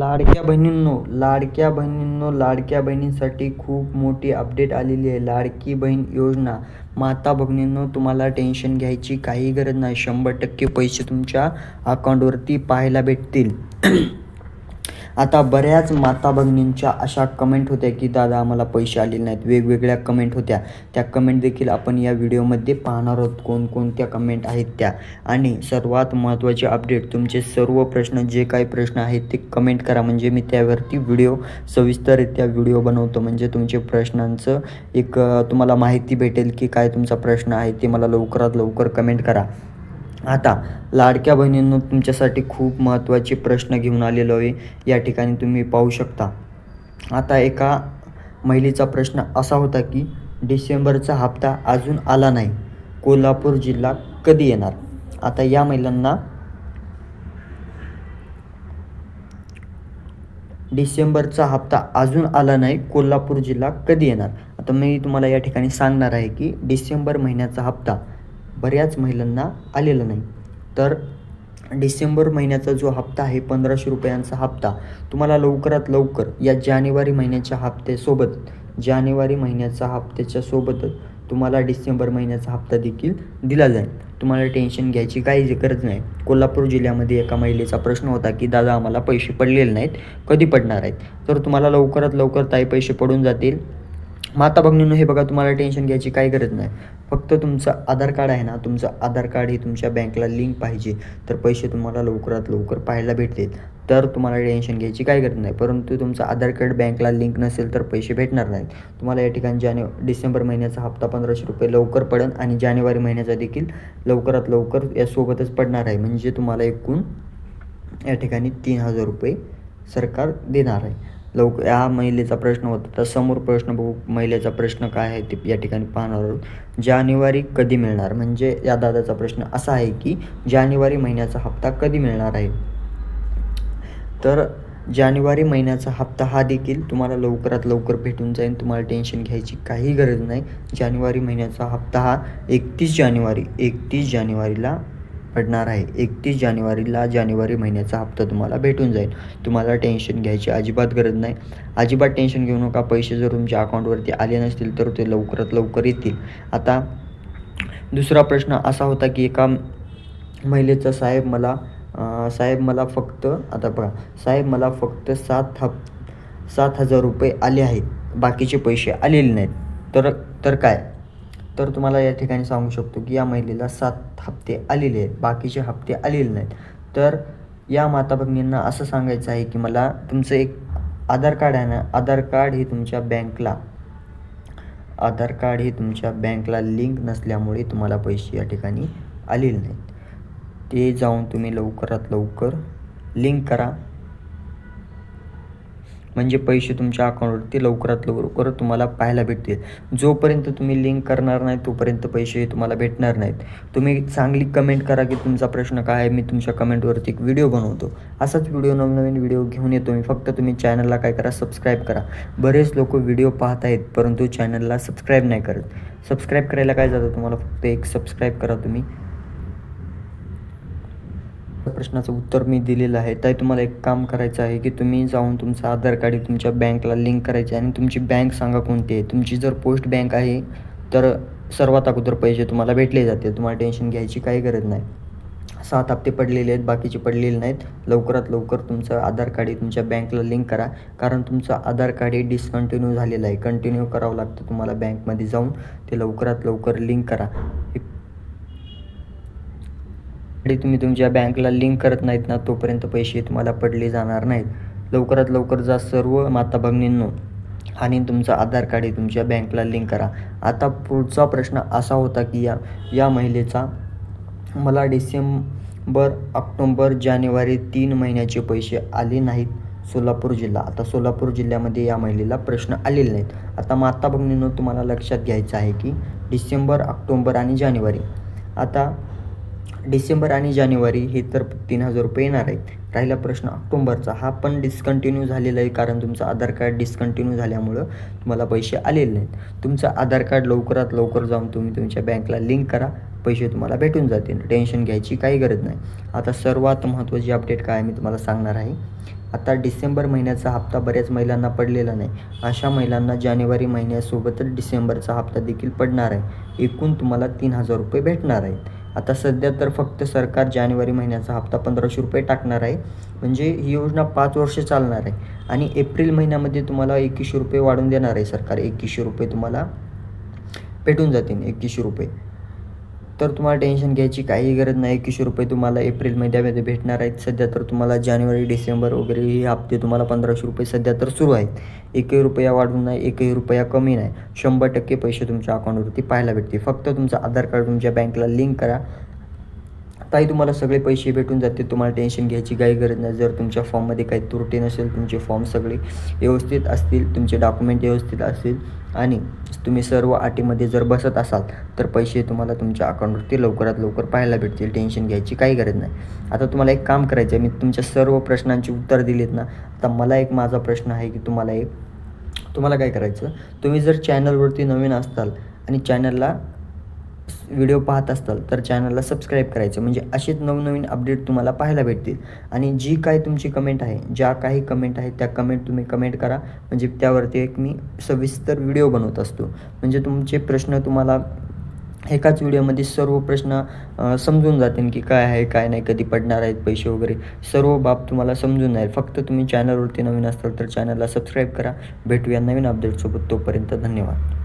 लाडक्या बहिणींनो लाडक्या बहिणींनो लाडक्या बहिणींसाठी खूप मोठी अपडेट आलेली आहे. लाडकी बहीण योजना. माता भगिनींनो तुम्हाला टेन्शन घ्यायची काही गरज नाही. शंभर टक्के पैसे तुमच्या अकाउंटवरती पाहायला भेटतील. आता बऱ्याच माता भगिनींच्या अशा कमेंट होत्या की दादा आम्हाला पैसे आलेले नाहीत. वेगवेगळ्या कमेंट होत्या. त्या कमेंट देखील आपण या व्हिडिओमध्ये पाहणार आहोत. कोणकोणत्या कमेंट आहेत त्या? आणि सर्वात महत्त्वाचे अपडेट तुमचे सर्व प्रश्न जे काही प्रश्न आहेत ते कमेंट करा. म्हणजे मी त्यावरती व्हिडिओ सविस्तररित्या व्हिडिओ बनवतो. म्हणजे तुमचे प्रश्नांचं एक तुम्हाला माहिती भेटेल की काय तुमचा प्रश्न आहे ते मला लवकरात लवकर कमेंट करा. आता लाडक्या बहिणींनो तुमच्यासाठी खूप महत्त्वाचे प्रश्न घेऊन आलेलो आहे. या ठिकाणी तुम्ही पाहू शकता. आता एका महिलेचा प्रश्न असा होता की डिसेंबरचा हप्ता अजून आला नाही. कोल्हापूर जिल्हा कधी येणार? आता या महिलांना डिसेंबरचा हप्ता अजून आला नाही. कोल्हापूर जिल्हा कधी येणार? आता मी तुम्हाला या ठिकाणी सांगणार आहे की डिसेंबर महिन्याचा हप्ता बऱ्याच महिलांना आलेलं नाही. तर डिसेंबर महिन्याचा जो हप्ता आहे पंधराशे रुपयांचा हप्ता तुम्हाला लवकरात लवकर या जानेवारी महिन्याच्या हप्त्यासोबत जानेवारी महिन्याचा हप्त्याच्या सोबतच तुम्हाला डिसेंबर महिन्याचा हप्ता देखील दिला जाईल. तुम्हाला टेन्शन घ्यायची काही गरज नाही. कोल्हापूर जिल्ह्यामध्ये एका महिलेचा प्रश्न होता की दादा आम्हाला पैसे पडलेले नाहीत. कधी पडणार आहेत? तर तुम्हाला लवकरात लवकर ताई पैसे पडून जातील. माता भगिनींनो हे बघा तुम्हाला टेन्शन घ्यायची काही गरज नाही. फक्त तुमचं आधार कार्ड आहे ना तुमचं आधार कार्ड हे तुमच्या बँकला लिंक पाहिजे. तर पैसे तुम्हाला लवकरात लवकर पाहायला भेटतील. तर तुम्हाला टेन्शन घ्यायची काही गरज नाही. परंतु तुमचं आधार कार्ड बँकला लिंक नसेल तर पैसे भेटणार नाहीत. तुम्हाला या ठिकाणी जाने डिसेंबर महिन्याचा हप्ता पंधराशे रुपये लवकर पडेल आणि जानेवारी महिन्याचा देखील लवकरात लवकर यासोबतच पडणार आहे. म्हणजे तुम्हाला एकूण या ठिकाणी तीन हजार रुपये सरकार देणार आहे. लवकर या महिलेचा प्रश्न होता. तर समोर प्रश्न बघू महिलेचा प्रश्न काय आहे ते या ठिकाणी पाहणार आहोत. जानेवारी कधी मिळणार? म्हणजे या दादाचा प्रश्न असा आहे की जानेवारी महिन्याचा हप्ता कधी मिळणार आहे? तर जानेवारी महिन्याचा हप्ता हा देखील तुम्हाला लवकरात लवकर भेटून जाईल. तुम्हाला टेन्शन घ्यायची काही गरज नाही. जानेवारी महिन्याचा हप्ता हा एकतीस जानेवारी एकतीस जानेवारीला पडणार आहे. एकतीस जानेवारीला जानेवारी महिन्याचा हप्ता तुम्हाला भेटून जाईल. तुम्हाला टेन्शन घ्यायची अजिबात गरज नाही. अजिबात टेन्शन घेऊ नका. पैसे जर तुमच्या अकाउंटवरती आले नसतील तर ते लवकरात लवकर येतील. आता दुसरा प्रश्न असा होता की एका महिलेचा साहेब मला साहेब मला फक्त आता बघा साहेब मला फक्त सात हप सात हजार रुपये आले आहेत. बाकीचे पैसे आलेले नाहीत. तर तर काय? तर तुम्हाला या ठिकाणी सांगू शकतो की या महिलेला सात हप्ते आलेले आहेत बाकीचे हप्ते आलेले नाहीत. तर या माता भगिनींना असं सांगायचं आहे की मला तुमचं एक आधार कार्ड आहे ना आधार कार्ड हे तुमच्या बँकला आधार कार्ड हे तुमच्या बँकला लिंक नसल्यामुळे तुम्हाला पैसे या ठिकाणी आलेले नाहीत. ते जाऊन तुम्ही लवकरात लवकर लिंक करा. म्हणजे पैसे तुमच्या अकाउंटवरती लवकरात लवकर तुम्हाला पाहायला भेटतील. जोपर्यंत तुम्ही लिंक करणार नाही तोपर्यंत पैसे तुम्हाला भेटणार नाहीत. तुम्ही चांगली कमेंट करा की तुमचा प्रश्न काय आहे मी तुमच्या कमेंटवरती एक व्हिडिओ बनवतो. असाच व्हिडिओ नवनवीन व्हिडिओ घेऊन येतो मी. फक्त तुम्ही चॅनलला काय करा सबस्क्राईब करा. बरेच लोक व्हिडिओ पाहत आहेत परंतु चॅनलला सबस्क्राईब नाही करत. सबस्क्राईब करायला काय जातं? तुम्हाला फक्त एक सबस्क्राईब करा तुम्ही. त्या प्रश्नाचं उत्तर मी दिलेलं आहे. तर तुम्हाला एक काम करायचं आहे की तुम्ही जाऊन तुमचं आधार कार्ड तुमच्या बँकला लिंक करायचे आणि तुमची बँक सांगा कोणती आहे. तुमची जर पोस्ट बँक आहे तर सर्वात अगोदर पैसे तुम्हाला भेटले जाते तुम्हाला टेन्शन घ्यायची काही गरज नाही. सात हप्ते पडलेले आहेत बाकीचे पडलेले नाहीत. लवकरात लवकर तुमचं आधार कार्ड तुमच्या बँकला लिंक करा. कारण तुमचं आधार कार्ड हे डिस्कंटिन्यू झालेलं आहे. कंटिन्यू करावं लागतं तुम्हाला बँकमध्ये जाऊन. ते लवकरात लवकर लिंक करा. तुम्ही तुमच्या बँकला लिंक करत नाहीत ना तोपर्यंत पैसे तुम्हाला पडले जाणार नाहीत. लवकरात लवकर जा सर्व माता भगिनींनो. आणि तुमचं आधार कार्ड हे तुमच्या बँकला लिंक करा. आता पुढचा प्रश्न असा होता की या या महिलेचा मला डिसेंबर ऑक्टोंबर जानेवारी तीन महिन्याचे पैसे आले नाहीत सोलापूर जिल्हा. आता सोलापूर जिल्ह्यामध्ये या महिलेला प्रश्न आलेले नाहीत. आता माता भगिनींनो तुम्हाला लक्षात घ्यायचं आहे की डिसेंबर ऑक्टोंबर आणि जानेवारी. आता डिसेंबर आणि जानेवारी हे तर तीन हजार रुपये येणार आहेत. राहिला प्रश्न ऑक्टोंबरचा. हा पण डिस्कंटिन्यू झालेला आहे कारण तुमचं आधार कार्ड डिस्कंटिन्यू झाल्यामुळं तुम्हाला पैसे आलेले नाहीत. तुमचं आधार कार्ड लवकरात लवकर जाऊन तुम्ही तुमच्या बँकला लिंक करा. पैसे तुम्हाला भेटून जातील. टेन्शन घ्यायची काही गरज नाही. आता सर्वात महत्त्वाची अपडेट काय आहे मी तुम्हाला सांगणार आहे. आता डिसेंबर महिन्याचा हप्ता बऱ्याच महिलांना पडलेला नाही. अशा महिलांना जानेवारी महिन्यासोबतच डिसेंबरचा हप्ता देखील पडणार आहे. एकूण तुम्हाला तीन हजार रुपये भेटणार आहेत. आता सध्या तर फक्त सरकार जानेवारी महिन्याचा हप्ता पंधराशे रुपये टाकणार आहे. म्हणजे ही योजना पाच वर्ष चालणार आहे. आणि एप्रिल महिन्यामध्ये तुम्हाला एकवीसशे रुपये वाढवून देणार आहे सरकार. एकवीसशे रुपये तुम्हाला भेटून जातील एकवीसशे रुपये. तर तुम्हाला टेन्शन घ्यायची काही गरज नाही. एकशे रुपये तुम्हाला एप्रिल महिन्यामध्ये भेटणार आहेत. सध्या तर तुम्हाला जानेवारी डिसेंबर वगैरे हे हप्ते तुम्हाला पंधराशे रुपये सध्या तर सुरू आहेत. एकही रुपया वाढून नाही एकही रुपया कमी नाही. शंभर टक्के पैसे तुमच्या अकाउंटवरती पाहायला भेटते फक्त तुमचं आधार कार्ड तुमच्या बँकला लिंक करा. आत्ताही तुम्हाला सगळे पैसे भेटून जातील तुम्हाला टेन्शन घ्यायची काही गरज नाही. जर तुमच्या फॉर्ममध्ये काही त्रुटी नसेल तुमचे फॉर्म सगळे व्यवस्थित असतील तुमचे डॉक्युमेंट व्यवस्थित असतील आणि तुम्ही सर्व अटीमध्ये जर बसत असाल तर पैसे तुम्हाला तुमच्या अकाउंटवरती लवकरात लवकर पाहायला भेटतील. टेन्शन घ्यायची काही गरज नाही. आता तुम्हाला एक काम करायचं आहे मी तुमच्या सर्व प्रश्नांची उत्तर दिलीत ना आता मला एक माझा प्रश्न आहे की तुम्हाला एक तुम्हाला काय करायचं? तुम्ही जर चॅनलवरती नवीन असताल आणि चॅनलला व्हिडिओ पाहत असाल तर चॅनलला सबस्क्राईब करायचं. म्हणजे असेच नवनवीन अपडेट तुम्हाला पाहायला भेटतील. आणि जी काय तुमची कमेंट आहे ज्या काही कमेंट आहेत त्या कमेंट तुम्ही कमेंट करा. म्हणजे त्यावरती एक मी सविस्तर व्हिडिओ बनवत असतो. म्हणजे तुमचे प्रश्न तुम्हाला एकाच व्हिडिओमध्ये सर्व प्रश्न समजून जातील की काय आहे काय नाही कधी पडणार आहेत पैसे वगैरे. सर्व बाब तुम्हाला समजून जाईल. फक्त तुम्ही चॅनलवरती नवीन असाल तर चॅनलला सबस्क्राईब करा. भेटूया नवीन अपडेटसोबत तोपर्यंत धन्यवाद.